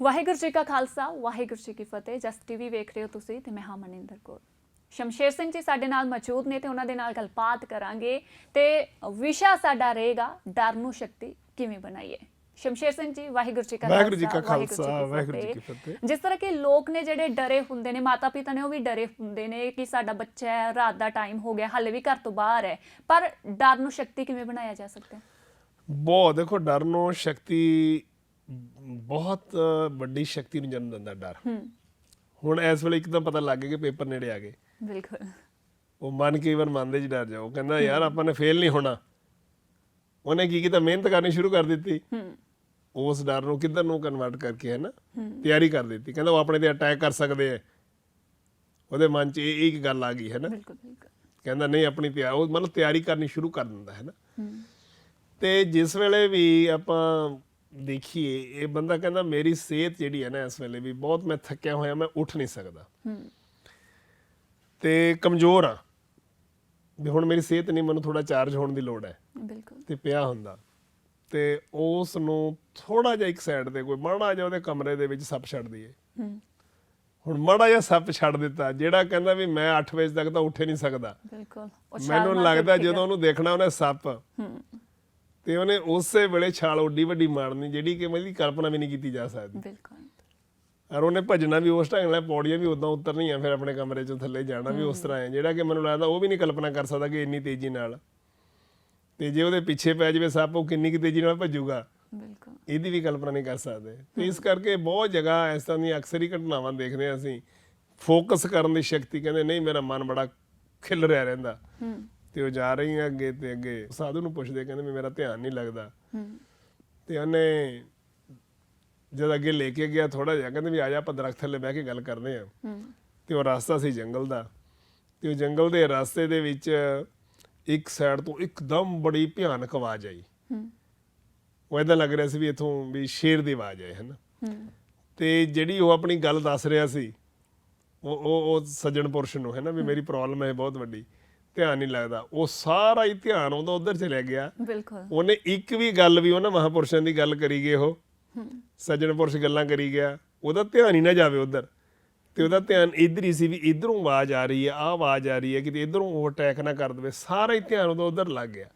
ਵਾਹਿਗੁਰੂ ਜੀ ਕਾ ਖਾਲਸਾ ਵਾਹਿਗੁਰੂ ਜੀ ਕੀ ਫਤਿਹ। ਜਸ ਟੀਵੀ ਵੇਖ ਰਹੇ ਹੋ ਤੁਸੀਂ ਤੇ ਮੈਂ ਹਾਂ ਮਨਿੰਦਰ ਕੌਰ। ਸ਼ਮਸ਼ੇਰ ਸਿੰਘ ਜੀ ਸਾਡੇ ਨਾਲ ਮੌਜੂਦ ਨੇ ਤੇ ਉਹਨਾਂ ਦੇ ਨਾਲ ਗੱਲਬਾਤ ਕਰਾਂਗੇ ਤੇ ਵਿਸ਼ਾ ਸਾਡਾ ਰਹੇਗਾ ਡਰ ਨੂੰ ਸ਼ਕਤੀ ਕਿਵੇਂ ਬਣਾਈਏ। ਸ਼ਮਸ਼ੇਰ ਸਿੰਘ ਜੀ ਵਾਹਿਗੁਰੂ ਜੀ ਕਾ ਵਾਹਿਗੁਰੂ ਜੀ ਕਾ ਵਾਹਿਗੁਰੂ ਖਾਲਸਾ, ਵਾਹਿਗੁਰੂ ਜੀ। ਕੀ ਫਤਿਹ। ਜਿਸ ਤਰ੍ਹਾਂ ਕਿ ਲੋਕ ਨੇ ਜਿਹੜੇ ਡਰੇ ਹੁੰਦੇ ਨੇ ਮਾਤਾ ਪਿਤਾ ਨੇ ਉਹ ਵੀ ਡਰੇ ਹੁੰਦੇ ਨੇ ਕਿ ਸਾਡਾ ਬੱਚਾ ਹੈ ਰਾਤ ਦਾ ਟਾਈਮ ਹੋ ਗਿਆ ਹਾਲੇ ਵੀ ਘਰ ਤੋਂ ਬਾਹਰ ਹੈ। ਪਰ ਡਰ ਨੂੰ ਸ਼ਕਤੀ ਕਿਵੇਂ ਬਣਾਇਆ ਜਾ ਸਕਦਾ ਹੈ? ਬਹੁਤ ਦੇਖੋ ਡਰ ਨੂੰ ਸ਼ਕਤੀ ਬਹੁਤ ਵੱਡੀ ਸ਼ਕਤੀ ਨੂੰ ਜਨਮ ਦਿੰਦਾ ਡਰ। ਹੁਣ ਇਸ ਵੇਲੇ ਇੱਕਦਮ ਪਤਾ ਲੱਗ ਗਿਆ ਕਿ ਪੇਪਰ ਨੇੜੇ ਆ ਗਏ। ਬਿਲਕੁਲ। ਉਹ ਮਨ ਕਈ ਵਾਰ ਮਨ ਦੇ ਚ ਡਰ ਜਾ। ਉਹ ਕਹਿੰਦਾ ਯਾਰ ਆਪਾਂ ਨੇ ਫੇਲ ਨਹੀਂ ਹੋਣਾ। ਉਹਨੇ ਕੀ ਕੀਤਾ? ਮਿਹਨਤ ਕਰਨੀ ਸ਼ੁਰੂ ਕਰ ਦਿੱਤੀ। ਉਸ ਡਰ ਨੂੰ ਕਿੱਧਰ ਨੂੰ ਕਨਵਰਟ ਕਰਕੇ ਹੈ ਨਾ ਤਿਆਰੀ ਕਰ ਦਿੱਤੀ। ਕਹਿੰਦਾ ਉਹ ਆਪਣੇ ਤੇ ਅਟੈਕ ਕਰ ਸਕਦੇ ਆ। ਉਹਦੇ ਮਨ 'ਚ ਇਹ ਇੱਕ ਗੱਲ ਆ ਗਈ ਹੈ ਨਾ? ਬਿਲਕੁਲ ਬਿਲਕੁਲ। ਕਹਿੰਦਾ ਨਹੀਂ ਆਪਣੀ ਤਿਆਰ ਉਹ ਮਤਲਬ ਤਿਆਰੀ ਕਰਨੀ ਸ਼ੁਰੂ ਕਰ ਦਿੰਦਾ ਹੈ ਨਾ? ਤੇ ਜਿਸ ਵੇਲੇ ਵੀ ਆਪਾਂ ਦੇਖੀਏ ਇਹ ਬੰਦਾ ਕਹਿੰਦਾ ਮੇਰੀ ਸਿਹਤ ਜਿਹੜੀ ਹੈ ਨਾ ਇਸ ਵੇਲੇ ਵੀ ਬਹੁਤ ਮੈਂ ਥੱਕਿਆ ਹੋਇਆ ਮੈਂ ਉੱਠ ਨਹੀਂ ਸਕਦਾ। ਤੇ ਕਮਜ਼ੋਰ ਆ ਵੀ ਹੁਣ ਮੇਰੀ ਸਿਹਤ ਨਹੀਂ ਮੈਨੂੰ ਥੋੜਾ ਚਾਰਜ ਹੋਣ ਦੀ ਲੋੜ ਹੈ। ਬਿਲਕੁਲ। ਤੇ ਪਿਆ ਹੁੰਦਾ। ਤੇ ਉਸ ਨੂੰ ਥੋੜਾ ਜਿਹਾ ਇੱਕ ਸਾਈਡ ਤੇ ਕੋਈ ਮਾੜਾ ਜਿਹਾ ਉਹਦੇ ਕਮਰੇ ਦੇ ਵਿੱਚ ਸੱਪ ਛੱਡ ਦਈਏ। ਹੂੰ। ਹੁਣ ਮਾੜਾ ਜਿਹਾ ਸੱਪ ਛੱਡ ਦਿੱਤਾ ਜਿਹੜਾ ਕਹਿੰਦਾ ਵੀ ਮੈਂ 8 ਵਜੇ ਤੱਕ ਤਾਂ ਉੱਠ ਨਹੀਂ ਸਕਦਾ। ਬਿਲਕੁਲ। ਮੈਨੂੰ ਲੱਗਦਾ। ਜਦੋਂ ਉਹਨੂੰ ਦੇਖਣਾ ਉਹਨੇ ਸੱਪ। ਹੂੰ। ਤੇ ਉਹਨੇ ਉਸੇ ਵੇਲੇ ਛਾਲ ਓਡੀ ਵੱਡੀ ਮਾਰਨੀ ਜਿਹੜੀ ਕਿ ਮੇਰੀ ਕਲਪਨਾ ਵੀ ਨਹੀਂ ਕੀਤੀ ਜਾ ਸਕਦੀ। ਬਿਲਕੁਲ। ਔਰ ਉਹਨੇ ਭੱਜਣਾ ਵੀ ਉਸ ਢੰਗ ਨਾਲ ਪੌੜੀਆਂ ਵੀ ਉਦਾਂ ਉਤਰਨੀਆਂ ਫਿਰ ਆਪਣੇ ਕਮਰੇ ਚੋਂ ਥੱਲੇ ਜਾਣਾ ਵੀ ਉਸ ਤਰ੍ਹਾਂ ਹੈ ਜਿਹੜਾ ਕਿ ਮੈਨੂੰ ਲੱਗਦਾ ਉਹ ਵੀ ਨਹੀਂ ਕਲਪਨਾ ਕਰ ਸਕਦਾ ਕਿ ਇੰਨੀ ਤੇਜ਼ੀ ਨਾਲ। ਤੇ ਜੇ ਉਹਦੇ ਪਿੱਛੇ ਪੈ ਜਾਵੇ ਸੱਪ ਉਹ ਕਿੰਨੀ ਕੁ ਤੇਜ਼ੀ ਨਾਲ ਭੱਜੂਗਾ? ਬਿਲਕੁਲ। ਇਹਦੀ ਵੀ ਕਲਪਨਾ ਨਹੀਂ ਕਰ ਸਕਦੇ। ਤੇ ਇਸ ਕਰਕੇ ਬਹੁਤ ਜਗ੍ਹਾ ਇਸ ਤਰ੍ਹਾਂ ਦੀਆਂ ਅਕਸਰ ਹੀ ਘਟਨਾਵਾਂ ਦੇਖਦੇ ਹਾਂ ਅਸੀਂ। ਫੋਕਸ ਕਰਨ ਦੀ ਸ਼ਕਤੀ ਕਹਿੰਦੇ ਨਹੀਂ ਮੇਰਾ ਮਨ ਬੜਾ ਖਿਲ ਰਿਹਾ ਰਹਿੰਦਾ। ਹੂੰ। ਤੇ ਉਹ ਜਾ ਰਹੀ ਹੈ ਅੱਗੇ ਤੇ ਅੱਗੇ। ਸਾਧੂ ਨੂੰ ਪੁੱਛਦੇ ਕਹਿੰਦੇ ਵੀ ਮੇਰਾ ਧਿਆਨ ਨਹੀਂ ਲੱਗਦਾ। ਹੂੰ। ਤੇ ਉਹਨੇ ਜਦ ਅੱਗੇ ਲੈ ਕੇ ਗਿਆ ਥੋੜਾ ਜਿਹਾ ਕਹਿੰਦੇ ਵੀ ਆ ਜਾ ਆਪਾਂ ਦਰਖਤ ਥੱਲੇ ਬਹਿ ਕੇ ਗੱਲ ਕਰਦੇ ਆ ਹੂੰ। ਤੇ ਉਹ ਰਸਤਾ ਸੀ ਜੰਗਲ ਦਾ। ਤੇ ਉਹ ਜੰਗਲ ਦੇ ਰਸਤੇ ਦੇ ਵਿੱਚ ਇੱਕ ਸਾਈਡ ਤੋਂ ਇੱਕਦਮ ਬੜੀ ਭਿਆਨਕ ਆਵਾਜ਼ ਆਈ। ਹੂੰ। ਉਹ ਇਦਾਂ ਲੱਗ ਰਿਹਾ ਸੀ ਵੀ ਇਥੋਂ ਵੀ ਸ਼ੇਰ ਦੀ ਆਵਾਜ਼ ਆਏ ਹਨ। ਹੂੰ। ਤੇ ਜਿਹੜੀ ਉਹ ਆਪਣੀ ਗੱਲ ਦੱਸ ਰਿਹਾ ਸੀ ਉਹ ਉਹ ਸੱਜਣ ਪੁਰਸ਼ ਨੂੰ ਹੈ ਨਾ ਵੀ ਮੇਰੀ ਪ੍ਰੋਬਲਮ ਹੈ ਬਹੁਤ ਵੱਡੀ। ਧਿਆਨ ਨਹੀਂ ਲੱਗਦਾ। ਉਹ ਸਾਰਾ ਹੀ ਧਿਆਨ ਉਹਦਾ ਉਧਰ ਚਲਿਆ ਗਿਆ। ਬਿਲਕੁਲ। ਉਹਨੇ ਇੱਕ ਵੀ ਗੱਲ ਵੀ ਉਹਨਾਂ ਮਹਾਪੁਰਸ਼ਾਂ ਦੀ ਗੱਲ ਕਰੀ ਗਏ ਉਹ। ਸੱਜਣ ਪੁਰਸ਼ ਗੱਲਾਂ ਕਰੀ ਗਿਆ। ਉਹਦਾ ਧਿਆਨ ਹੀ ਨਾ ਜਾਵੇ ਉਧਰ। ਤੇ ਉਹਦਾ ਧਿਆਨ ਇੱਧਰ ਹੀ ਸੀ ਵੀ ਇਧਰੋਂ ਆਵਾਜ਼ ਆ ਰਹੀ ਹੈ ਆਹ ਆਵਾਜ਼ ਆ ਰਹੀ ਹੈ ਕਿਤੇ ਇਧਰੋਂ ਉਹ ਅਟੈਕ ਨਾ ਕਰ ਦੇਵੇ। ਸਾਰਾ ਹੀ ਧਿਆਨ ਉਹਦਾ ਉਧਰ ਲੱਗ ਗਿਆ।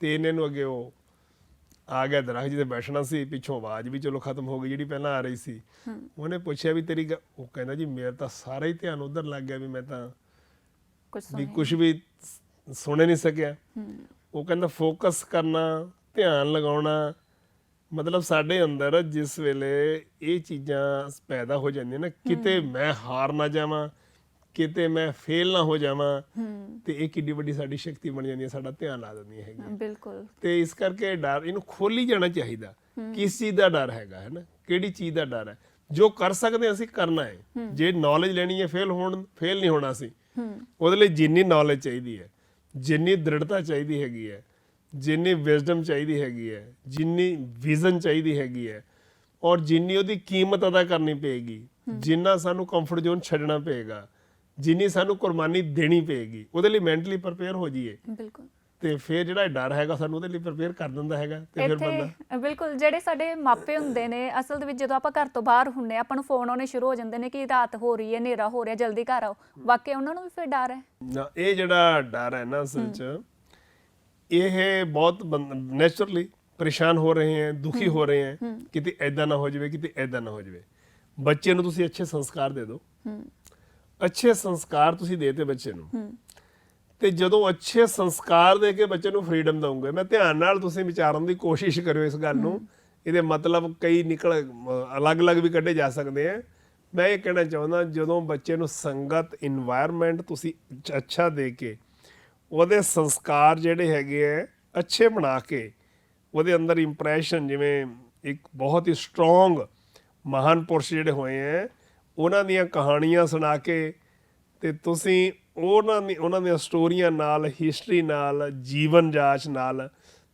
ਤੇ ਇਹਨੇ ਨੂੰ ਅੱਗੇ ਉਹ ਆ ਗਿਆ ਦਰਖਤ ਜਿਹਦੇ ਬੈਠਣਾ ਸੀ ਪਿੱਛੋਂ ਆਵਾਜ਼ ਵੀ ਚਲੋ ਖਤਮ ਹੋ ਗਈ ਜਿਹੜੀ ਪਹਿਲਾਂ ਆ ਰਹੀ ਸੀ। ਉਹਨੇ ਪੁੱਛਿਆ ਵੀ ਤੇਰੀ ਉਹ ਕਹਿੰਦਾ ਜੀ ਮੇਰਾ ਤਾਂ ਸਾਰਾ ਹੀ ਧਿਆਨ ਉਧਰ ਲੱਗ ਗਿਆ ਵੀ ਮੈਂ ਤਾਂ ਵੀ ਕੁਝ ਵੀ ਸੁਣ ਨਹੀਂ ਸਕਿਆ। ਉਹ ਕਹਿੰਦਾ ਫੋਕਸ ਕਰਨਾ ਧਿਆਨ ਲਗਾਉਣਾ। ਮਤਲਬ ਸਾਡੇ ਅੰਦਰ ਜਿਸ ਵੇਲੇ ਇਹ ਚੀਜ਼ਾਂ ਪੈਦਾ ਹੋ ਜਾਂਦੀਆਂ ਨਾ ਕਿਤੇ ਮੈਂ ਹਾਰ ਨਾ ਜਾਵਾਂ ਕਿਤੇ ਮੈਂ ਫੇਲ ਨਾ ਹੋ ਜਾਵਾਂ ਤੇ ਇਹ ਕਿੱਡੀ ਵੱਡੀ ਸਾਡੀ ਸ਼ਕਤੀ ਬਣ ਜਾਂਦੀ ਹੈ ਸਾਡਾ ਧਿਆਨ ਲਾ ਦਿੰਦੀਆਂ ਹੈਗੀਆਂ। ਬਿਲਕੁਲ। ਤੇ ਇਸ ਕਰਕੇ ਡਰ ਇਹਨੂੰ ਖੋਲੀ ਜਾਣਾ ਚਾਹੀਦਾ। ਕਿਸ ਚੀਜ਼ ਦਾ ਡਰ ਹੈਗਾ ਹੈ ਨਾ? ਕਿਹੜੀ ਚੀਜ਼ ਦਾ ਡਰ ਹੈ? ਜੋ ਕਰ ਸਕਦੇ ਅਸੀਂ ਕਰਨਾ ਹੈ। ਜੇ ਨੌਲੇਜ ਲੈਣੀ ਹੈ ਫੇਲ ਹੋਣ ਫੇਲ ਨਹੀਂ ਹੋਣਾ ਸੀ ਉਹਦੇ ਲਈ ਜਿੰਨੀ ਨੌਲੇਜ ਚਾਹੀਦੀ ਹੈ, ਜਿੰਨੀ ਦ੍ਰਿੜਤਾ ਚਾਹੀਦੀ ਹੈਗੀ ਹੈ, ਜਿੰਨੀ ਵਿਜ਼ਡਮ ਚਾਹੀਦੀ ਹੈਗੀ ਹੈ, ਜਿੰਨੀ ਵਿਜ਼ਨ ਚਾਹੀਦੀ ਹੈਗੀ ਹੈ ਔਰ ਜਿੰਨੀ ਉਹਦੀ ਕੀਮਤ ਅਦਾ ਕਰਨੀ ਪਏਗੀ, ਜਿੰਨਾ ਸਾਨੂੰ ਕੰਫਰਟ ਜ਼ੋਨ ਛੱਡਣਾ ਪਏਗਾ, ਜਿੰਨੀ ਸਾਨੂੰ ਕੁਰਬਾਨੀ ਦੇਣੀ ਪਏਗੀ, ਉਹਦੇ ਲਈ ਮੈਂਟਲੀ ਪ੍ਰਪੇਅਰ ਹੋ ਜਾਈਏ। ਬਿਲਕੁਲ। ਤੇ ਫਿਰ ਜਿਹੜਾ ਡਰ ਹੈਗਾ ਸਾਨੂੰ ਉਹਦੇ ਲਈ ਪ੍ਰਪੇਅਰ ਕਰ ਦਿੰਦਾ ਹੈਗਾ ਤੇ ਫਿਰ ਬੰਦਾ ਇੱਥੇ ਬਿਲਕੁਲ ਜਿਹੜੇ ਸਾਡੇ ਮਾਪੇ ਹੁੰਦੇ ਨੇ ਅਸਲ ਦੇ ਵਿੱਚ ਜਦੋਂ ਆਪਾਂ ਘਰ ਤੋਂ ਬਾਹਰ ਹੁੰਨੇ ਆਪਾਂ ਨੂੰ ਫੋਨ ਆਉਣੇ ਸ਼ੁਰੂ ਹੋ ਜਾਂਦੇ ਨੇ ਕਿ ਰਾਤ ਹੋ ਰਹੀ ਹੈ ਹਨੇਰਾ ਹੋ ਰਿਹਾ ਜਲਦੀ ਘਰ ਆਓ। ਵਾਕਿਆ ਉਹਨਾਂ ਨੂੰ ਵੀ ਫਿਰ ਡਰ ਹੈ। ਨਾ ਇਹ ਜਿਹੜਾ ਡਰ ਹੈ ਨਾ ਅਸਲ ਚ ਇਹ ਬਹੁਤ ਨੇਚਰਲੀ ਪਰੇਸ਼ਾਨ ਹੋ ਰਹੇ ਹੈ ਦੁਖੀ ਹੋ ਰਹੇ ਹੈ। ਕਿਤੇ ਐਦਾਂ ਨਾ ਹੋ ਜਾਵੇ ਕਿਤੇ ਐਦਾਂ ਨਾ ਹੋ ਜਾਵੇ। ਬੱਚੇ ਨੂੰ ਤੁਸੀਂ ਅੱਛੇ ਸੰਸਕਾਰ ਦੇ ਦਿਓ। ਹੂੰ। ਅੱਛੇ ਸੰਸਕਾਰ ਤੁਸੀਂ ਦੇਤੇ ਬੱਚੇ ਨੂੰ। ਹੂੰ। ਤੇ ਜਦੋਂ ਅੱਛੇ ਸੰਸਕਾਰ ਦੇ ਕੇ ਬੱਚੇ ਨੂੰ ਫ੍ਰੀडम ਦਊਂਗੇ, ਮੈਂ ਧਿਆਨ ਨਾਲ ਤੁਸੀਂ ਵਿਚਾਰਨ ਦੀ ਕੋਸ਼ਿਸ਼ ਕਰਿਓ ਇਸ ਗੱਲ ਨੂੰ। ਇਹਦੇ ਮਤਲਬ ਕਈ ਨਿਕਲ, ਅਲੱਗ-ਅਲੱਗ ਵੀ ਕੱਢੇ ਜਾ ਸਕਦੇ ਆ। ਮੈਂ ਇਹ ਕਹਿਣਾ ਚਾਹੁੰਦਾ, ਜਦੋਂ ਬੱਚੇ ਨੂੰ ਸੰਗਤ এনवायरमेंट ਤੁਸੀਂ ਅੱਛਾ ਦੇ ਕੇ, ਉਹਦੇ ਸੰਸਕਾਰ ਜਿਹੜੇ ਹੈਗੇ ਆ, ਅੱਛੇ ਬਣਾ ਕੇ, ਉਹਦੇ ਅੰਦਰ ਇੰਪ੍ਰੈਸ਼ਨ ਜਿਵੇਂ ਇੱਕ ਬਹੁਤ ਹੀ ਸਟਰੋਂਗ ਮਹਾਨ ਪੁਰਸ਼ ਜਿਹੜੇ ਹੋਏ ਆ, ਉਹਨਾਂ ਦੀਆਂ ਕਹਾਣੀਆਂ ਸੁਣਾ ਕੇ, ਤੇ ਤੁਸੀਂ ਉਹਨਾਂ ਦੀ ਉਹਨਾਂ ਦੀਆਂ ਸਟੋਰੀਆਂ ਨਾਲ ਹਿਸਟਰੀ ਨਾਲ ਜੀਵਨ ਜਾਂਚ ਨਾਲ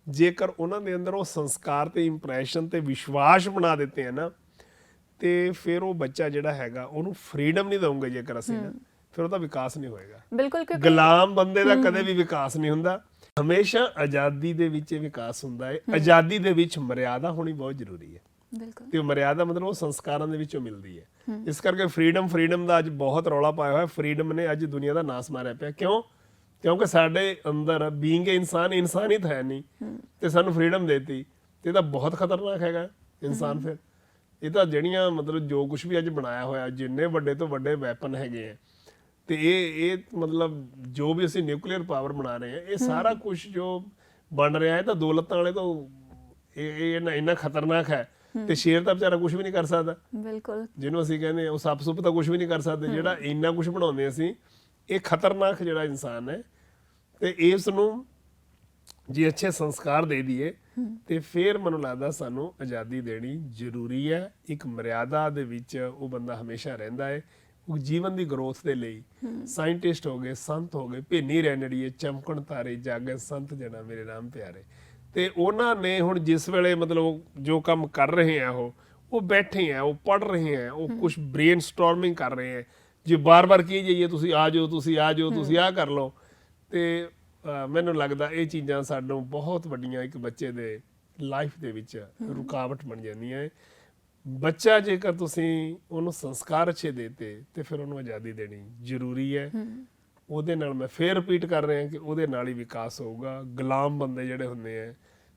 ਜੇਕਰ ਉਹਨਾਂ ਦੇ ਅੰਦਰ ਉਹ ਸੰਸਕਾਰ ਤੇ ਇੰਪ੍ਰੈਸ਼ਨ ਤੇ ਵਿਸ਼ਵਾਸ ਬਣਾ ਦਿੱਤੇ ਆ ਨਾ ਤੇ ਫਿਰ ਉਹ ਬੱਚਾ ਜਿਹੜਾ ਹੈਗਾ ਉਹਨੂੰ ਫਰੀडम ਨਹੀਂ ਦਵਾਂਗੇ ਜੇਕਰ ਅਸੀਂ ਨਾ ਫਿਰ ਉਹਦਾ ਵਿਕਾਸ ਨਹੀਂ ਹੋਏਗਾ। ਬਿਲਕੁਲ ਕਿਉਂਕਿ ਗੁਲਾਮ ਬੰਦੇ ਦਾ ਕਦੇ ਵੀ ਵਿਕਾਸ ਨਹੀਂ ਹੁੰਦਾ। ਹਮੇਸ਼ਾ ਆਜ਼ਾਦੀ ਦੇ ਵਿੱਚ ਵਿਕਾਸ ਹੁੰਦਾ ਹੈ। ਆਜ਼ਾਦੀ ਦੇ ਵਿੱਚ ਮਰਿਆਦਾ ਹੋਣੀ ਬਹੁਤ ਜ਼ਰੂਰੀ ਹੈ। ਤੇ ਉਹ ਮਰਿਆਦਾ ਮਤਲਬ ਉਹ ਸੰਸਕਾਰਾਂ ਦੇ ਵਿੱਚੋਂ ਮਿਲਦੀ ਹੈ। ਇਸ ਕਰਕੇ ਫਰੀडम ਫਰੀडम ਦਾ ਅੱਜ ਬਹੁਤ ਰੌਲਾ ਪਾਇਆ ਹੋਇਆ। ਫਰੀडम ਨੇ ਅੱਜ ਦੁਨੀਆ ਦਾ ਨਾਸ ਮਾਰਿਆ ਪਿਆ। ਕਿਉਂ? ਕਿਉਂਕਿ ਸਾਡੇ ਅੰਦਰ ਬੀਇੰਗ ਏ ਇਨਸਾਨ ਇਨਸਾਨੀਤ ਹੈ ਨਹੀਂ। ਤੇ ਸਾਨੂੰ ਫਰੀडम ਦੇਤੀ। ਤੇ ਤਾਂ ਬਹੁਤ ਖਤਰਨਾਕ ਹੈਗਾ ਇਨਸਾਨ ਫਿਰ। ਇਹ ਤਾਂ ਜਿਹੜੀਆਂ ਮਤਲਬ ਜੋ ਕੁਝ ਵੀ ਅੱਜ ਬਣਾਇਆ ਹੋਇਆ ਜਿੰਨੇ ਵੱਡੇ ਤੋਂ ਵੱਡੇ ਵੈਪਨ ਹੈਗੇ ਆ। ਤੇ ਇਹ ਇਹ ਮਤਲਬ ਜੋ ਵੀ ਅਸੀਂ ਨਿਊਕਲੀਅਰ ਪਾਵਰ ਬਣਾ ਰਹੇ ਆ ਇਹ ਸਾਰਾ ਕੁਝ ਜੋ ਬਣ ਰਿਹਾ ਹੈ ਤਾਂ ਦੌਲਤਾਂ ਵਾਲੇ ਤੋਂ ਇਹ ਇਹ ਇੰਨਾ ਖਤਰਨਾਕ ਹੈ। ਤੇ ਸ਼ੇਰ ਤਾਂ ਵਿਚਾਰਾ ਕੁਝ ਵੀ ਨਹੀਂ ਕਰ ਸਕਦਾ। ਬਿਲਕੁਲ। ਜਿਹਨੂੰ ਅਸੀਂ ਕਹਿੰਦੇ ਉਹ ਸੱਪ ਸੁੱਪ ਤਾਂ ਕੁਝ ਵੀ ਨਹੀਂ ਕਰ ਸਕਦੇ। ਜਿਹੜਾ ਇੰਨਾ ਕੁਝ ਬਣਾਉਂਦੇ ਅਸੀਂ ਇਹ ਖਤਰਨਾਕ ਜਿਹੜਾ ਇਨਸਾਨ ਹੈ ਤੇ ਇਸ ਨੂੰ ਜੇ ਅੱਛੇ ਸੰਸਕਾਰ ਦੇ ਦਈਏ ਤੇ ਫਿਰ ਮੈਨੂੰ ਲੱਗਦਾ ਸਾਨੂੰ ਆਜ਼ਾਦੀ ਦੇਣੀ ਜ਼ਰੂਰੀ ਹੈ। ਇੱਕ ਮਰਿਆਦਾ ਦੇ ਵਿੱਚ ਉਹ ਬੰਦਾ ਹਮੇਸ਼ਾ ਰਹਿੰਦਾ ਹੈ। ਉਹ ਜੀਵਨ ਦੀ ਗਰੋਥ ਦੇ ਲਈ ਸਾਇੰਟਿਸਟ ਹੋ ਗਏ ਸੰਤ ਹੋ ਗਏ ਭੇਨੀ ਰਹਿਣੜੀਏ ਚਮਕਣ ਤਾਰੇ ਜਾਗੇ ਸੰਤ ਜਣਾ ਮੇਰੇ ਨਾਮ ਪਿਆਰੇ। ਤੇ ਉਹਨਾਂ ਨੇ ਹੁਣ ਜਿਸ ਵੇਲੇ ਮਤਲਬ ਜੋ ਕੰਮ ਕਰ ਰਹੇ ਆ ਉਹ ਉਹ ਬੈਠੇ ਆ ਉਹ ਪੜ ਰਹੇ ਆ ਉਹ ਕੁਝ ਬ੍ਰੇਨਸਟਾਰਮਿੰਗ ਕਰ ਰਹੇ ਆ। ਜੇ ਬਾਰ-ਬਾਰ ਕੀ ਜਾਈਏ ਤੁਸੀਂ ਆ ਜਾਓ ਤੁਸੀਂ ਆ ਜਾਓ ਤੁਸੀਂ ਆ ਕਰ ਲਓ। ਤੇ ਮੈਨੂੰ ਲੱਗਦਾ ਇਹ ਚੀਜ਼ਾਂ ਸਾਨੂੰ ਬਹੁਤ ਵੱਡੀਆਂ ਇੱਕ ਬੱਚੇ ਦੇ ਲਾਈਫ ਦੇ ਵਿੱਚ ਰੁਕਾਵਟ ਬਣ ਜਾਂਦੀਆਂ ਹੈ ਬੱਚਾ ਜੇਕਰ ਤੁਸੀਂ ਉਹਨੂੰ ਸੰਸਕਾਰ ਅੱਛੇ ਦੇਤੇ ਤੇ ਫਿਰ ਉਹਨੂੰ ਆਜ਼ਾਦੀ ਦੇਣੀ ਜ਼ਰੂਰੀ ਹੈ। ਉਹਦੇ ਨਾਲ ਮੈਂ ਫੇਰ ਰਿਪੀਟ ਕਰ ਰਿਹਾ ਕਿ ਉਹਦੇ ਨਾਲ ਹੀ ਵਿਕਾਸ ਹੋਊਗਾ। ਗੁਲਾਮ ਬੰਦੇ ਜਿਹੜੇ ਹੁੰਦੇ ਆ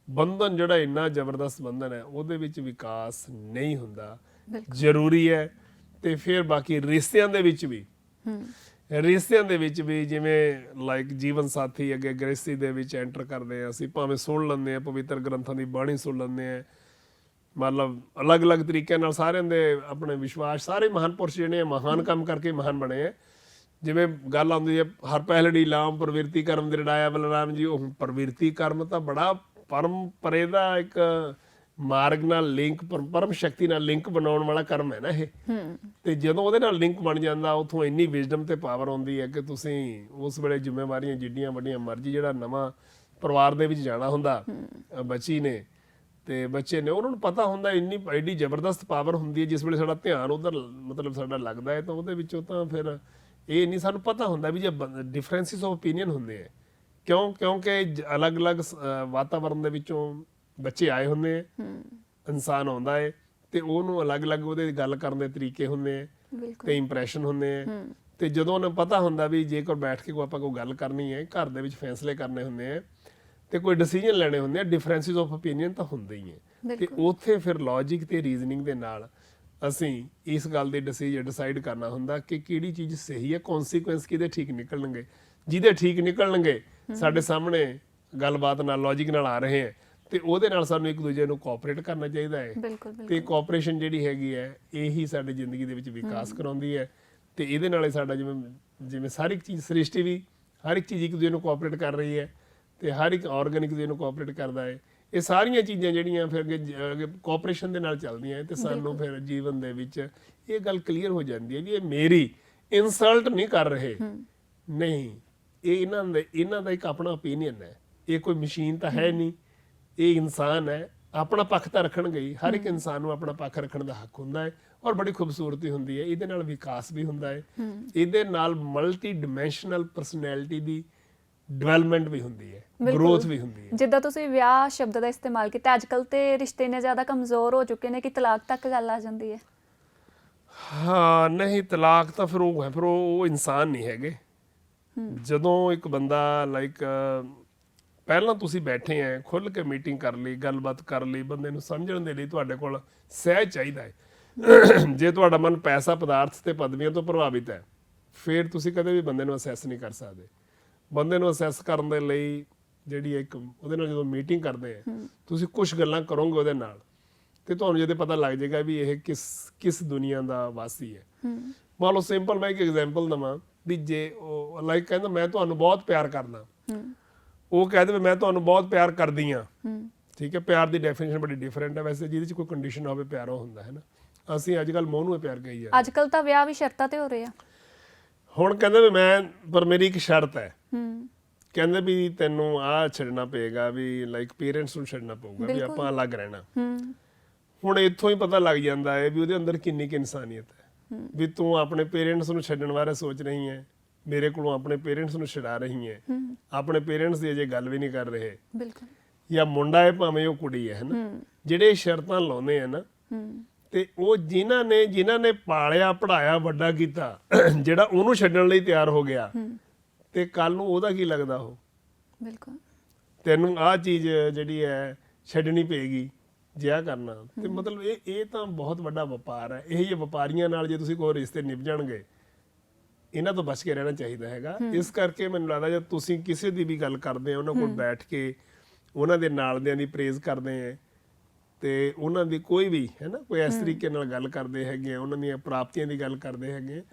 ਬੰਧਨ ਜਿਹੜਾ ਇੰਨਾ ਜ਼ਬਰਦਸਤ ਬੰਧਨ ਹੈ ਉਹਦੇ ਵਿੱਚ ਵਿਕਾਸ ਨਹੀਂ ਹੁੰਦਾ। ਜ਼ਰੂਰੀ ਹੈ ਤੇ ਫਿਰ ਬਾਕੀ ਰਿਸ਼ਤਿਆਂ ਦੇ ਵਿੱਚ ਵੀ। ਰਿਸ਼ਤਿਆਂ ਦੇ ਵਿੱਚ ਵੀ ਜਿਵੇਂ ਲਾਈਕ ਜੀਵਨ ਸਾਥੀ ਅੱਗੇ ਗ੍ਰਸਤੀ ਦੇ ਵਿੱਚ ਐਂਟਰ ਕਰਦੇ ਆ ਅਸੀਂ ਭਾਵੇਂ ਸੁਣ ਲੈਂਦੇ ਆ ਪਵਿੱਤਰ ਗ੍ਰੰਥਾਂ ਦੀ ਬਾਣੀ ਸੁਣ ਲੈਂਦੇ ਆ। ਮਤਲਬ ਅਲੱਗ-ਅਲੱਗ ਤਰੀਕਿਆਂ ਨਾਲ ਸਾਰਿਆਂ ਦੇ ਆਪਣੇ ਵਿਸ਼ਵਾਸ ਸਾਰੇ ਮਹਾਨ ਪੁਰਸ਼ ਜਿਹੜੇ ਮਹਾਨ ਕੰਮ ਕਰਕੇ ਮਹਾਨ ਬਣੇ ਆ। ਜਿਵੇਂ ਗੱਲ ਆਉਂਦੀ ਹੈ ਹਰ ਪਹਿਲੜੀ ਲਾਮ ਪ੍ਰਵਿਰਤੀ ਕਰਮ ਦੇ ਰੜਾਇਆ ਬਲਰਾਮ ਜੀ ਉਹ ਪ੍ਰਵਿਰਤੀ ਕਰਮ ਤਾਂ ਬੜਾ ਪਰਮ ਪਰੇ ਦਾ ਇੱਕ ਮਾਰਗ ਨਾਲ ਲਿੰਕ ਪਰਮ ਸ਼ਕਤੀ ਨਾਲ ਲਿੰਕ ਬਣਾਉਣ ਵਾਲਾ ਕਰਮ ਹੈ ਨਾ ਇਹ। ਤੇ ਜਦੋਂ ਉਹਦੇ ਨਾਲ ਲਿੰਕ ਬਣ ਜਾਂਦਾ ਉਥੋਂ ਇੰਨੀ ਵਿਜ਼ਡਮ ਤੇ ਪਾਵਰ ਆਉਂਦੀ ਹੈ ਕਿ ਤੁਸੀਂ ਉਸ ਵੇਲੇ ਜ਼ਿੰਮੇਵਾਰੀਆਂ ਜਿੱਡੀਆਂ ਵੱਡੀਆਂ ਮਰਜ਼ੀ ਜਿਹੜਾ ਨਵਾਂ ਪਰਿਵਾਰ ਦੇ ਵਿੱਚ ਜਾਣਾ ਹੁੰਦਾ ਬੱਚੀ ਨੇ ਤੇ ਬੱਚੇ ਨੇ ਉਹਨਾਂ ਨੂੰ ਪਤਾ ਹੁੰਦਾ ਇੰਨੀ ਐਡੀ ਜ਼ਬਰਦਸਤ ਪਾਵਰ ਹੁੰਦੀ ਹੈ ਜਿਸ ਵੇਲੇ ਸਾਡਾ ਧਿਆਨ ਉਧਰ ਮਤਲਬ ਸਾਡਾ ਲੱਗਦਾ ਹੈ ਤਾਂ ਉਹਦੇ ਵਿੱਚੋਂ ਤਾਂ ਫਿਰ ਇਹ ਨਹੀਂ ਸਾਨੂੰ ਪਤਾ ਹੁੰਦਾ ਵੀ ਜੇ ਡਿਫਰੈਂਸਿਸ ਆਫ ਓਪੀਨੀਅਨ ਹੁੰਦੇ ਆ। ਕਿਉਂ ਕਿਉਂਕਿ ਜ- ਅਲੱਗ-ਅਲੱਗ ਵਾਤਾਵਰਣ ਦੇ ਵਿੱਚੋਂ ਬੱਚੇ ਆਏ ਹੁੰਦੇ ਆ। ਇਨਸਾਨ ਆਉਂਦਾ ਹੈ ਤੇ ਉਹਨੂੰ ਅਲੱਗ-ਅਲੱਗ ਉਹਦੇ ਗੱਲ ਕਰਨ ਦੇ ਤਰੀਕੇ ਹੁੰਦੇ ਆ ਤੇ ਇੰਪ੍ਰੈਸ਼ਨ ਹੁੰਦੇ ਆ। ਤੇ ਜਦੋਂ ਉਹਨੂੰ ਪਤਾ ਹੁੰਦਾ ਵੀ ਜੇਕਰ ਬੈਠ ਕੇ ਕੋਈ ਆਪਾਂ ਕੋਈ ਗੱਲ ਕਰਨੀ ਹੈ ਘਰ ਦੇ ਵਿੱਚ ਫੈਸਲੇ ਕਰਨੇ ਹੁੰਦੇ ਆ ਤੇ ਕੋਈ ਡਿਸੀਜਨ ਲੈਣੇ ਹੁੰਦੇ ਆ ਡਿਫਰੈਂਸਿਸ ਆਫ ਓਪੀਨੀਅਨ ਤਾਂ ਹੁੰਦੇ ਹੀ ਹੈ ਤੇ ਉੱਥੇ ਫਿਰ ਲੌਜੀਕ ਤੇ ਰੀਜ਼ਨਿੰਗ ਦੇ ਨਾਲ ਅਸੀਂ ਇਸ ਗੱਲ ਦੇ ਡਿਸੀਜਨ ਡਿਸਾਈਡ ਕਰਨਾ ਹੁੰਦਾ ਕਿ ਕਿਹੜੀ ਚੀਜ਼ ਸਹੀ ਹੈ ਕਨਸੀਕੁਐਂਸ ਕਿਹਦੇ ਠੀਕ ਨਿਕਲਣਗੇ। ਜਿਹਦੇ ਠੀਕ ਨਿਕਲਣਗੇ ਸਾਡੇ ਸਾਹਮਣੇ ਗੱਲਬਾਤ ਨਾਲ ਲੌਜੀਕ ਨਾਲ ਆ ਰਹੇ ਹੈ ਤੇ ਉਹਦੇ ਨਾਲ ਸਾਨੂੰ ਇੱਕ ਦੂਜੇ ਨੂੰ ਕੋਆਪਰੇਟ ਕਰਨਾ ਚਾਹੀਦਾ ਹੈ। ਤੇ ਕੋਆਪਰੇਸ਼ਨ ਜਿਹੜੀ ਹੈਗੀ ਹੈ ਇਹੀ ਸਾਡੀ ਜ਼ਿੰਦਗੀ ਦੇ ਵਿੱਚ ਵਿਕਾਸ ਕਰਾਉਂਦੀ ਹੈ ਤੇ ਇਹਦੇ ਨਾਲ ਹੀ ਸਾਡਾ ਜਿਵੇਂ ਜਿਵੇਂ ਸਾਰੀ ਇੱਕ ਚੀਜ਼ ਸ੍ਰਿਸ਼ਟੀ ਵੀ ਹਰ ਇੱਕ ਚੀਜ਼ ਇੱਕ ਦੂਜੇ ਨੂੰ ਕੋਆਪਰੇਟ ਕਰ ਰਹੀ ਹੈ ਤੇ ਹਰ ਇੱਕ ਆਰਗੈਨਿਕ ਦੂਜੇ ਨੂੰ ਕੋਆਪਰੇਟ ਕਰਦਾ ਹੈ। ਇਹ ਸਾਰੀਆਂ ਚੀਜ਼ਾਂ ਜਿਹੜੀਆਂ ਫਿਰ ਅੱਗੇ ਕੋਆਪਰੇਸ਼ਨ ਦੇ ਨਾਲ ਚੱਲਦੀਆਂ ਤੇ ਸਾਨੂੰ ਫਿਰ ਜੀਵਨ ਦੇ ਵਿੱਚ ਇਹ ਗੱਲ ਕਲੀਅਰ ਹੋ ਜਾਂਦੀ ਹੈ ਵੀ ਇਹ ਮੇਰੀ ਇਨਸਲਟ ਨਹੀਂ ਕਰ ਰਹੇ। ਨਹੀਂ ਇਹ ਇਹਨਾਂ ਦੇ ਇਹਨਾਂ ਦਾ ਇੱਕ ਆਪਣਾ ਓਪੀਨੀਅਨ ਹੈ। ਇਹ ਕੋਈ ਮਸ਼ੀਨ ਤਾਂ ਹੈ ਨਹੀਂ। ਇਹ ਇਨਸਾਨ ਹੈ। ਆਪਣਾ ਪੱਖ ਤਾਂ ਰੱਖਣਗੇ ਹੀ ਹਰ ਇੱਕ ਇਨਸਾਨ ਨੂੰ ਆਪਣਾ ਪੱਖ ਰੱਖਣ ਦਾ ਹੱਕ ਹੁੰਦਾ ਹੈ ਔਰ ਬੜੀ ਖੂਬਸੂਰਤੀ ਹੁੰਦੀ ਹੈ। ਇਹਦੇ ਨਾਲ ਵਿਕਾਸ ਵੀ ਹੁੰਦਾ ਹੈ। ਇਹਦੇ ਨਾਲ ਮਲਟੀ ਡਿਮੈਂਸ਼ਨਲ ਪਰਸਨੈਲਿਟੀ ਦੀ ਡਿਵੈਲਪਮੈਂਟ ਵੀ ਹੁੰਦੀ ਹੈ ਗਰੋਥ ਵੀ ਹੁੰਦੀ ਹੈ। ਜਿੱਦਾਂ ਤੁਸੀਂ ਵਿਆਹ ਸ਼ਬਦ ਦਾ ਇਸਤੇਮਾਲ ਕੀਤਾ ਅੱਜ ਕੱਲ ਤੇ ਰਿਸ਼ਤੇ ਨੇ ਜ਼ਿਆਦਾ ਕਮਜ਼ੋਰ ਹੋ ਚੁੱਕੇ ਨੇ ਕਿ ਤਲਾਕ ਤੱਕ ਗੱਲ ਆ ਜਾਂਦੀ ਹੈ। ਹਾਂ ਨਹੀਂ ਤਲਾਕ ਤਾਂ ਫਿਰ ਉਹ ਹੈ ਫਿਰ ਉਹ ਇਨਸਾਨ ਨਹੀਂ ਹੈਗੇ। ਜਦੋਂ ਇੱਕ ਬੰਦਾ ਲਾਈਕ ਪਹਿਲਾਂ ਤੁਸੀਂ ਬੈਠੇ ਆ ਖੁੱਲ ਕੇ ਮੀਟਿੰਗ ਕਰ ਲਈ ਗੱਲਬਾਤ ਕਰ ਲਈ ਬੰਦੇ ਨੂੰ ਸਮਝਣ ਦੇ ਲਈ ਤੁਹਾਡੇ ਕੋਲ ਸਹਿਜ ਚਾਹੀਦਾ ਹੈ। ਜੇ ਤੁਹਾਡਾ ਮਨ ਪੈਸਾ ਪਦਾਰਥ ਤੇ ਪਦਵੀਆਂ ਤੋਂ ਪ੍ਰਭਾਵਿਤ ਹੈ ਫਿਰ ਤੁਸੀਂ ਕਦੇ ਵੀ ਬੰਦੇ ਨੂੰ ਅਸੈਸ ਨਹੀਂ ਕਰ ਸਕਦੇ। ਬੰਦੇ ਨੂੰ ਅਸੈਸ ਕਰਨ ਦੇ ਲਈ ਜਿਹੜੀ ਇੱਕ ਉਹਦੇ ਨਾਲ ਜਦੋਂ ਮੀਟਿੰਗ ਕਰਦੇ ਆ ਤੁਸੀਂ ਕੁਝ ਗੱਲਾਂ ਕਰੋਗੇ ਉਹਦੇ ਨਾਲ ਤੇ ਤੁਹਾਨੂੰ ਜਦੋਂ ਪਤਾ ਲੱਗ ਜਾਏਗਾ ਵੀ ਇਹ ਕਿਸ ਕਿਸ ਦੁਨੀਆ ਦਾ ਵਾਸੀ ਹੈ। ਮੰਨ ਲਓ ਸਿੰਪਲ ਮੈਂ ਇੱਕ ਐਗਜ਼ਾਮਪਲ ਦਵਾਂ ਵੀ ਜੇ ਉਹ ਲਾਈਕ ਕਹਿੰਦਾ ਮੈਂ ਤੁਹਾਨੂੰ ਬਹੁਤ ਪਿਆਰ ਕਰਦਾ। ਉਹ ਕਹਿੰਦੇ ਵੀ ਮੈਂ ਤੁਹਾਨੂੰ ਬਹੁਤ ਪਿਆਰ ਕਰਦੀ ਆ ਠੀਕ ਹੈ ਪਿਆਰ ਦੀ ਡੈਫੀਨੇਸ਼ਨ ਬੜੀ ਡਿਫਰੈਂਟ ਹੈ। ਵੈਸੇ ਜਿਹਦੇ ਚ ਕੋਈ ਕੰਡੀਸ਼ਨ ਹੋਵੇ ਪਿਆਰ ਉਹ ਹੁੰਦਾ ਹੈ ਨਾ? ਅਸੀਂ ਅੱਜ ਕੱਲ ਮੋਹ ਨੂੰ ਪਿਆਰ ਕਹੀ ਜਾਂਦੇ ਅੱਜ ਕੱਲ ਤਾਂ ਵਿਆਹ ਵੀ ਸ਼ਰਤਾਂ ਤੇ ਹੋ ਰਹੇ ਆ। ਹੁਣ ਕਹਿੰਦੇ ਵੀ ਮੈਂ ਪਰ ਮੇਰੀ ਇੱਕ ਸ਼ਰਤ ਹੈ। ਹੂੰ ਕਹਿੰਦੇ ਵੀ ਤੈਨੂੰ ਆ ਛੱਡਣਾ ਪਏਗਾ ਵੀ ਲਾਈਕ ਪੇਰੈਂਟਸ ਨੂੰ ਛੱਡਣਾ ਪਊਗਾ ਵੀ ਆਪਾਂ ਅਲੱਗ ਰਹਿਣਾ। ਹੂੰ। ਹੁਣ ਇੱਥੋਂ ਹੀ ਪਤਾ ਲੱਗ ਜਾਂਦਾ ਹੈ ਵੀ ਉਹਦੇ ਅੰਦਰ ਕਿੰਨੀ ਕਿ ਇਨਸਾਨੀਅਤ ਹੈ। ਵੀ ਤੂੰ ਆਪਣੇ ਪੇਰੈਂਟਸ ਨੂੰ ਛੱਡਣ ਬਾਰੇ ਸੋਚ ਰਹੀ ਹੈ ਮੇਰੇ ਕੋਲੋਂ ਆਪਣੇ ਪੇਰੈਂਟਸ ਨੂੰ ਛਡਾ ਰਹੀ ਹੈ। ਆਪਣੇ ਪੇਰੈਂਟਸ ਦੀ ਅਜੇ ਗੱਲ ਵੀ ਨਹੀਂ ਕਰ ਰਹੇ। ਬਿਲਕੁਲ। ਜਾਂ ਮੁੰਡਾ ਹੈ ਭਾਵੇਂ ਉਹ ਕੁੜੀ ਹੈ ਹਨਾ? ਜਿਹੜੇ ਸ਼ਰਤਾਂ ਲਾਉਂਦੇ ਆ ਨਾ ਤੇ ਉਹ ਜਿਨ੍ਹਾਂ ਨੇ ਜਿਨ੍ਹਾਂ ਨੇ ਪਾਲਿਆ ਪੜਾਇਆ ਵੱਡਾ ਕੀਤਾ ਜਿਹੜਾ ਉਹਨੂੰ ਛੱਡਣ ਲਈ ਤਿਆਰ ਹੋ ਗਿਆ ਤੇ ਕੱਲ ਨੂੰ ਉਹਦਾ ਕੀ ਲੱਗਦਾ ਉਹ? ਬਿਲਕੁਲ। ਤੈਨੂੰ ਆਹ ਚੀਜ਼ ਜਿਹੜੀ ਹੈ ਛੱਡਣੀ ਪਏਗੀ ਜਿਆ ਕਰਨਾ। ਤੇ ਮਤਲਬ ਇਹ ਇਹ ਤਾਂ ਬਹੁਤ ਵੱਡਾ ਵਪਾਰ ਹੈ। ਇਹ ਜਿਹੇ ਵਪਾਰੀਆਂ ਨਾਲ ਜੇ ਤੁਸੀਂ ਕੋਈ ਰਿਸ਼ਤੇ ਨਿਭ ਜਾਣਗੇ ਇਹਨਾਂ ਤੋਂ ਬਚ ਕੇ ਰਹਿਣਾ ਚਾਹੀਦਾ ਹੈਗਾ। ਇਸ ਕਰਕੇ ਮੈਨੂੰ ਲੱਗਦਾ ਜਦ ਤੁਸੀਂ ਕਿਸੇ ਦੀ ਵੀ ਗੱਲ ਕਰਦੇ ਹੋ ਉਹਨਾਂ ਕੋਲ ਬੈਠ ਕੇ ਉਹਨਾਂ ਦੇ ਨਾਲ ਦਿਆਂ ਦੀ ਪ੍ਰੇਜ਼ ਕਰਦੇ ਆ ਤੇ ਉਹਨਾਂ ਦੀ ਕੋਈ ਵੀ ਹੈ ਨਾ ਕੋਈ ਇਸ ਤਰੀਕੇ ਨਾਲ ਗੱਲ ਕਰਦੇ ਹੈਗੇ ਆ ਉਹਨਾਂ ਦੀਆਂ ਪ੍ਰਾਪਤੀਆਂ ਦੀ ਗੱਲ ਕਰਦੇ ਹੈਗੇ ਆ,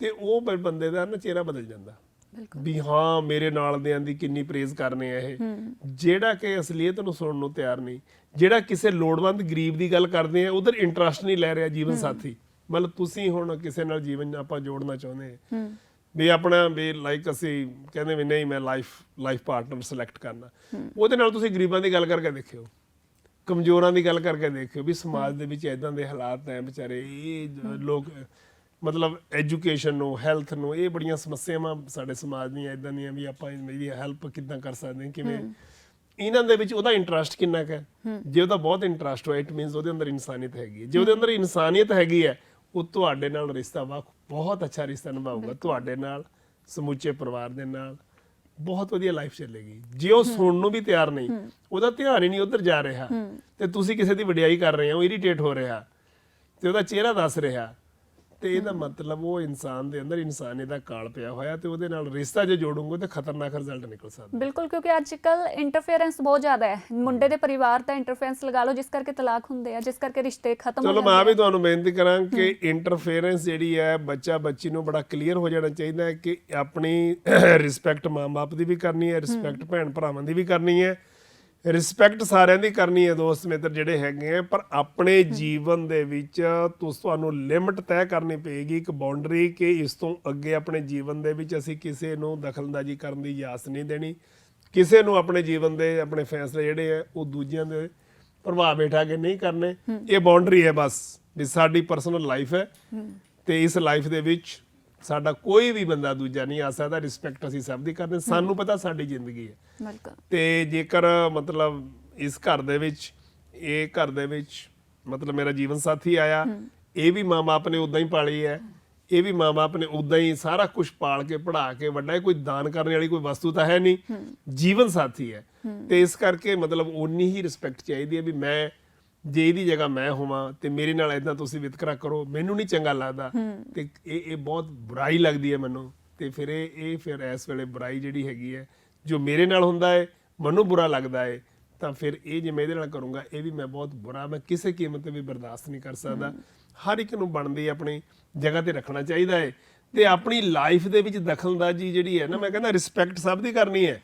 ਤੇ ਉਹ ਬੰਦੇ ਦਾ ਨਾ ਚਿਹਰਾ ਬਦਲ ਜਾਂਦਾ। ਵੀ ਹਾਂ ਮੇਰੇ ਨਾਲ ਦਿਆਂ ਦੀ ਕਿੰਨੀ ਪ੍ਰੇਜ਼ ਕਰਨੇ ਆ ਇਹ। ਜਿਹੜਾ ਕਿ ਅਸਲੀਅਤ ਨੂੰ ਸੁਣਨ ਨੂੰ ਤਿਆਰ ਨਹੀਂ ਜਿਹੜਾ ਕਿਸੇ ਲੋੜਵੰਦ ਗਰੀਬ ਦੀ ਗੱਲ ਕਰਦੇ ਆ ਉਧਰ ਇੰਟਰਸਟ ਨਹੀਂ ਲੈ ਰਿਹਾ ਜੀਵਨ ਸਾਥੀ। ਮਤਲਬ ਤੁਸੀਂ ਹੁਣ ਕਿਸੇ ਨਾਲ ਜੀਵਨ ਆਪਾਂ ਜੋੜਨਾ ਚਾਹੁੰਦੇ ਆ। ਵੀ ਆਪਣਾ ਵੀ ਲਾਈਕ ਅਸੀਂ ਕਹਿੰਦੇ ਵੀ ਨਹੀਂ ਮੈਂ ਲਾਈਫ ਲਾਈਫ ਪਾਰਟਨਰ ਸਿਲੈਕਟ ਕਰਨਾ। ਉਹਦੇ ਨਾਲ ਤੁਸੀਂ ਗਰੀਬਾਂ ਦੀ ਗੱਲ ਕਰਕੇ ਦੇਖਿਓ। ਕਮਜ਼ੋਰਾਂ ਦੀ ਗੱਲ ਕਰਕੇ ਦੇਖਿਓ ਵੀ ਸਮਾਜ ਦੇ ਵਿੱਚ ਇਦਾਂ ਦੇ ਹਾਲਾਤ ਹੈ ਵਿਚਾਰੇ ਇਹ ਲੋਕ ਮਤਲਬ ਐਜੂਕੇਸ਼ਨ ਨੂੰ ਹੈਲਥ ਨੂੰ ਇਹ ਬੜੀਆਂ ਸਮੱਸਿਆਵਾਂ ਸਾਡੇ ਸਮਾਜ ਦੀਆਂ ਇਦਾਂ ਦੀਆਂ ਵੀ ਆਪਾਂ ਇਹਦੀ ਹੈਲਪ ਕਿੱਦਾਂ ਕਰ ਸਕਦੇ ਹਾਂ ਕਿਵੇਂ? ਇਹਨਾਂ ਦੇ ਵਿੱਚ ਉਹਦਾ ਇੰਟਰਸਟ ਕਿੰਨਾ ਹੈ? ਜੇ ਉਹਦਾ ਬਹੁਤ ਇੰਟਰਸਟ ਹੋਇਆ ਇਟ ਮੀਨਸ ਉਹਦੇ ਅੰਦਰ ਇਨਸਾਨੀਅਤ ਹੈਗੀ ਹੈ। ਜੇ ਉਹਦੇ ਅੰਦਰ ਇਨਸਾਨੀਅਤ ਹੈਗੀ ਹੈ ਉਹ ਤੁਹਾਡੇ ਨਾਲ ਰਿਸ਼ਤਾ ਵਾ ਬਹੁਤ ਅੱਛਾ ਰਿਸ਼ਤਾ ਨਿਭਾਊਗਾ। ਤੁਹਾਡੇ ਨਾਲ ਸਮੁੱਚੇ ਪਰਿਵਾਰ ਦੇ ਨਾਲ ਬਹੁਤ ਵਧੀਆ ਲਾਈਫ ਚੱਲੇਗੀ। ਜੇ ਉਹ ਸੁਣਨ ਨੂੰ ਵੀ ਤਿਆਰ ਨਹੀਂ ਉਹਦਾ ਧਿਆਨ ਹੀ ਨਹੀਂ ਉਧਰ ਜਾ ਰਿਹਾ। ਤੇ ਤੁਸੀਂ ਕਿਸੇ ਦੀ ਵਡਿਆਈ ਕਰ ਰਹੇ ਹੋ ਇਰੀਟੇਟ ਹੋ ਰਿਹਾ। ਤੇ ਉਹਦਾ ਚਿਹਰਾ ਦੱਸ ਰਿਹਾ। ਤੇ ਇਹਦਾ ਮਤਲਬ ਉਹ ਇਨਸਾਨ ਦੇ ਅੰਦਰ ਇਨਸਾਨੀਅਤ ਦਾ ਕਾਲ ਪਿਆ ਹੋਇਆ ਤੇ ਉਹਦੇ ਨਾਲ ਰਿਸ਼ਤਾ ਜੇ ਜੋੜੂਗੇ ਤੇ ਖਤਰਨਾਕ ਰਿਜ਼ਲਟ ਨਿਕਲ ਸਕਦਾ। ਬਿਲਕੁਲ ਕਿਉਂਕਿ ਅੱਜ ਕੱਲ ਇੰਟਰਫੇਰੈਂਸ ਬਹੁਤ ਜ਼ਿਆਦਾ ਹੈ। ਮੁੰਡੇ ਦੇ ਪਰਿਵਾਰ ਦਾ ਇੰਟਰਫੇਰੈਂਸ ਲਗਾ ਲਓ ਜਿਸ ਕਰਕੇ ਤਲਾਕ ਹੁੰਦੇ ਆ ਜਿਸ ਕਰਕੇ ਰਿਸ਼ਤੇ ਖਤਮ ਹੋ ਚਲੋ ਜਾਂਦੇ ਮੈਂ ਆ। ਵੀ ਤੁਹਾਨੂੰ ਬੇਨਤੀ ਕਰਾਂ ਕਿ ਇੰਟਰਫੇਰੈਂਸ ਜਿਹੜੀ ਹੈ ਬੱਚਾ ਬੱਚੀ ਨੂੰ ਬੜਾ ਕਲੀਅਰ ਹੋ ਜਾਣਾ ਚਾਹੀਦਾ ਹੈ ਕਿ ਆਪਣੀ ਰਿਸਪੈਕਟ ਮਾਂ-ਬਾਪ ਦੀ ਵੀ ਕਰਨੀ ਹੈ ਰਿਸਪੈਕਟ ਭੈਣ ਭਰਾਵਾਂ ਦੀ ਵੀ ਕਰਨੀ ਹੈ। ਰਿਸਪੈਕਟ ਸਾਰਿਆਂ ਦੀ ਕਰਨੀ ਹੈ ਦੋਸਤ ਮਿੱਤਰ ਜਿਹੜੇ ਹੈਗੇ ਆ ਪਰ ਆਪਣੇ ਜੀਵਨ ਦੇ ਵਿੱਚ ਤੁਸ ਤੁਹਾਨੂੰ ਲਿਮਟ ਤੈਅ ਕਰਨੀ ਪਏਗੀ ਇੱਕ ਬਾਉਂਡਰੀ ਕਿ ਇਸ ਤੋਂ ਅੱਗੇ ਆਪਣੇ ਜੀਵਨ ਦੇ ਵਿੱਚ ਅਸੀਂ ਕਿਸੇ ਨੂੰ ਦਖਲਅੰਦਾਜ਼ੀ ਕਰਨ ਦੀ ਇਜਾਜ਼ਤ ਨਹੀਂ ਦੇਣੀ। ਕਿਸੇ ਨੂੰ ਆਪਣੇ ਜੀਵਨ ਦੇ ਆਪਣੇ ਫੈਸਲੇ ਜਿਹੜੇ ਆ ਉਹ ਦੂਜਿਆਂ ਦੇ ਪ੍ਰਭਾਵ ਹੇਠ ਆ ਕੇ ਨਹੀਂ ਕਰਨੇ। ਇਹ ਬਾਉਂਡਰੀ ਹੈ ਬਸ ਵੀ ਸਾਡੀ ਪਰਸਨਲ ਲਾਈਫ ਹੈ ਤੇ ਇਸ ਲਾਈਫ ਦੇ ਵਿੱਚ ਸਾਡਾ ਕੋਈ ਵੀ ਬੰਦਾ ਦੂਜਾ ਨਹੀਂ ਆ ਸਕਦਾ ਰਿਸਪੈਕਟ ਅਸੀਂ ਸਭ ਦੀ ਕਰਦੇ ਸਾਨੂੰ ਪਤਾ ਸਾਡੀ ਜ਼ਿੰਦਗੀ ਹੈ। ਬਿਲਕੁਲ। ਤੇ ਜੇਕਰ ਮਤਲਬ ਇਸ ਘਰ ਦੇ ਵਿੱਚ ਇਹ ਘਰ ਦੇ ਵਿੱਚ ਮਤਲਬ ਮੇਰਾ ਜੀਵਨ ਸਾਥੀ ਆਇਆ ਇਹ ਵੀ ਮਾਂ-ਬਾਪ ਨੇ ਉਦਾਂ ਹੀ ਪਾਲੀ ਹੈ ਇਹ ਵੀ ਮਾਂ-ਬਾਪ ਨੇ ਉਦਾਂ ਹੀ ਸਾਰਾ ਕੁਝ ਪਾਲ ਕੇ ਪੜਾ ਕੇ ਵੱਡਾ ਕੋਈ ਦਾਨ ਕਰਨ ਵਾਲੀ ਕੋਈ ਵਸਤੂ ਤਾਂ ਹੈ ਨਹੀਂ। ਜੀਵਨ ਸਾਥੀ ਹੈ। ਤੇ ਇਸ ਕਰਕੇ ਮਤਲਬ ਓਨੀ ਹੀ ਰਿਸਪੈਕਟ ਚਾਹੀਦੀ ਹੈ ਵੀ ਮੈਂ ਜੇ ਇਹਦੀ ਜਗ੍ਹਾ ਮੈਂ ਹੋਵਾਂ ਤੇ ਮੇਰੇ ਨਾਲ ਇਦਾਂ ਤੁਸੀਂ ਵਿਤਕਰਾ ਕਰੋ ਮੈਨੂੰ ਨਹੀਂ ਚੰਗਾ ਲੱਗਦਾ। ਤੇ ਇਹ ਇਹ ਬਹੁਤ ਬੁਰਾਈ ਲੱਗਦੀ ਹੈ ਮੈਨੂੰ। ਤੇ ਫਿਰ ਇਹ ਇਹ ਫਿਰ ਇਸ ਵੇਲੇ ਬੁਰਾਈ ਜਿਹੜੀ ਹੈਗੀ ਹੈ ਜੋ ਮੇਰੇ ਨਾਲ ਹੁੰਦਾ ਹੈ ਮੈਨੂੰ ਬੁਰਾ ਲੱਗਦਾ ਹੈ ਤਾਂ ਫਿਰ ਇਹ ਜੇ ਮੈਂ ਇਹਦੇ ਨਾਲ ਕਰੂੰਗਾ ਇਹ ਵੀ ਮੈਂ ਬਹੁਤ ਬੁਰਾ ਮੈਂ ਕਿਸੇ ਕੀਮਤ ਤੇ ਵੀ ਬਰਦਾਸ਼ਤ ਨਹੀਂ ਕਰ ਸਕਦਾ। ਹਰ ਇੱਕ ਨੂੰ ਬਣਦੀ ਆਪਣੀ ਜਗ੍ਹਾ ਤੇ ਰੱਖਣਾ ਚਾਹੀਦਾ ਹੈ। ਤੇ ਆਪਣੀ ਲਾਈਫ ਦੇ ਵਿੱਚ ਦਖਲਅੰਦਾਜ਼ੀ ਜਿਹੜੀ ਹੈ ਨਾ ਮੈਂ ਕਹਿੰਦਾ ਰਿਸਪੈਕਟ ਸਭ ਦੀ ਕਰਨੀ ਹੈ।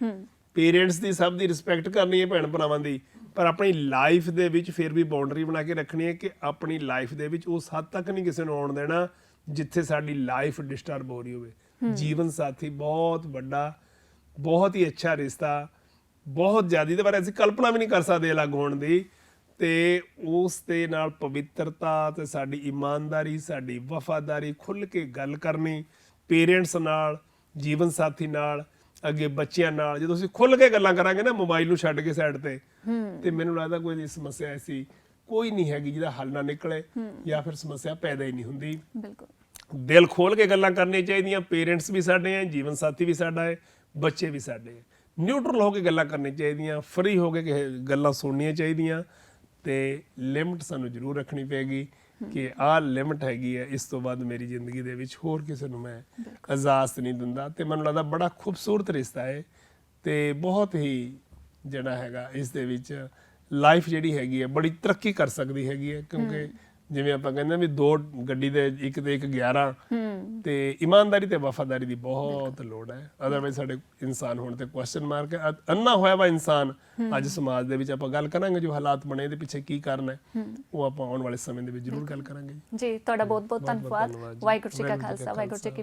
ਪੇਰੈਂਟਸ ਦੀ ਸਭ ਦੀ ਰਿਸਪੈਕਟ ਕਰਨੀ ਹੈ ਭੈਣ ਭਰਾਵਾਂ ਦੀ। ਪਰ ਆਪਣੀ ਲਾਈਫ ਦੇ ਵਿੱਚ ਫਿਰ ਵੀ ਬਾਉਂਡਰੀ ਬਣਾ ਕੇ ਰੱਖਣੀ ਹੈ ਕਿ ਆਪਣੀ ਲਾਈਫ ਦੇ ਵਿੱਚ ਉਸ ਹੱਦ ਤੱਕ ਨਹੀਂ ਕਿਸੇ ਨੂੰ ਆਉਣ ਦੇਣਾ ਜਿੱਥੇ ਸਾਡੀ ਲਾਈਫ ਡਿਸਟਰਬ ਹੋ ਰਹੀ ਹੋਵੇ। ਜੀਵਨ ਸਾਥੀ ਬਹੁਤ ਵੱਡਾ ਬਹੁਤ ਹੀ ਅੱਛਾ ਰਿਸ਼ਤਾ ਬਹੁਤ ਜ਼ਿਆਦਾ ਦੇ ਬਾਰੇ ਅਸੀਂ ਕਲਪਨਾ ਵੀ ਨਹੀਂ ਕਰ ਸਕਦੇ ਅਲੱਗ ਹੋਣ ਦੀ ਤੇ ਉਸ ਦੇ ਨਾਲ ਪਵਿੱਤਰਤਾ ਤੇ ਸਾਡੀ ਇਮਾਨਦਾਰੀ ਸਾਡੀ ਵਫਾਦਾਰੀ ਖੁੱਲ ਕੇ ਗੱਲ ਕਰਨੀ ਪੇਰੈਂਟਸ ਨਾਲ ਜੀਵਨ ਸਾਥੀ ਨਾਲ ਅੱਗੇ ਬੱਚਿਆਂ ਨਾਲ ਜਦੋਂ ਅਸੀਂ ਖੁੱਲ ਕੇ ਗੱਲਾਂ ਕਰਾਂਗੇ ਨਾ ਮੋਬਾਈਲ ਨੂੰ ਛੱਡ ਕੇ ਸਾਈਡ ਤੇ ਤੇ ਮੈਨੂੰ ਲੱਗਦਾ ਕੋਈ ਸਮੱਸਿਆ ਐਸੀ ਕੋਈ ਨਹੀਂ ਹੈਗੀ ਜਿਹਦਾ ਹੱਲ ਨਾ ਨਿਕਲੇ ਜਾਂ ਫਿਰ ਸਮੱਸਿਆ ਪੈਦਾ ਹੀ ਨਹੀਂ ਹੁੰਦੀ। ਬਿਲਕੁਲ। ਦਿਲ ਖੋਲ ਕੇ ਗੱਲਾਂ ਕਰਨੀਆਂ ਚਾਹੀਦੀਆਂ ਪੇਰੈਂਟਸ ਵੀ ਸਾਡੇ ਆ ਜੀਵਨ ਸਾਥੀ ਵੀ ਸਾਡਾ ਹੈ ਬੱਚੇ ਵੀ ਸਾਡੇ ਆ ਨਿਊਟਰਲ ਹੋ ਕੇ ਗੱਲਾਂ ਕਰਨੀਆਂ ਚਾਹੀਦੀਆਂ ਫਰੀ ਹੋ ਕਿ- ਗੱਲਾਂ ਸੁਣਨੀਆਂ ਚਾਹੀਦੀਆਂ ਤੇ ਲਿਮਟ ਸਾਨੂੰ ਜ਼ਰੂਰ ਰੱਖਣੀ ਪੈਗੀ ਕਿ ਆਹ ਲਿਮਟ ਹੈਗੀ ਹੈ ਇਸ ਤੋਂ ਬਾਅਦ ਮੇਰੀ ਜ਼ਿੰਦਗੀ ਦੇ ਵਿੱਚ ਹੋਰ ਕਿਸੇ ਨੂੰ ਮੈਂ ਇਜਾਜ਼ਤ ਨਹੀਂ ਦਿੰਦਾ। ਤੇ ਮੈਨੂੰ ਲੱਗਦਾ ਬੜਾ ਖੂਬਸੂਰਤ ਰਿਸ਼ਤਾ ਹੈ ਤੇ ਬਹੁਤ ਹੀ ਜਿਹੜਾ ਹੈਗਾ ਇਸ ਦੇ ਵਿੱਚ ਲਾਈਫ ਜਿਹੜੀ ਹੈਗੀ ਹੈ ਬੜੀ ਤਰੱਕੀ ਕਰ ਸਕਦੀ ਹੈਗੀ ਹੈ ਕਿਉਂਕਿ ਜਿਵੇਂ ਆਪਾਂ ਕਹਿੰਦੇ ਆ ਵੀ ਦੋ ਗੱਡੀ ਦੇ ਇੱਕ ਤੇ ਇੱਕ 11 ਤੇ ਇਮਾਨਦਾਰੀ ਤੇ ਵਫਾਦਾਰੀ ਦੀ ਬਹੁਤ ਲੋੜ ਹੈ। ਅਦਰਵਾਈਜ਼ ਸਾਡੇ ਇਨਸਾਨ ਹੋਣ ਤੇ ਕੁਐਸਚਨ ਮਾਰਕ ਹੈ। ਅੰਨਾ ਹੋਇਆ ਵਾ ਇਨਸਾਨ। ਅੱਜ ਸਮਾਜ ਦੇ ਵਿੱਚ ਆਪਾਂ ਗੱਲ ਕਰਾਂਗੇ ਜੋ ਹਾਲਾਤ ਬਣੇ ਇਹਦੇ ਪਿੱਛੇ ਕੀ ਕਾਰਨ ਹੈ। ਉਹ ਆਪਾਂ ਆਉਣ ਵਾਲੇ ਸਮੇਂ ਦੇ ਵਿੱਚ ਜ਼ਰੂਰ ਗੱਲ ਕਰਾਂਗੇ ਜੀ। ਤੁਹਾਡਾ ਬਹੁਤ ਬਹੁਤ ਧੰਨਵਾਦ। ਵਾਹਿਗੁਰੂ ਜੀ ਕਾ ਖਾਲਸਾ। ਵਾਹਿਗੁਰੂ ਜੀ ਕੀ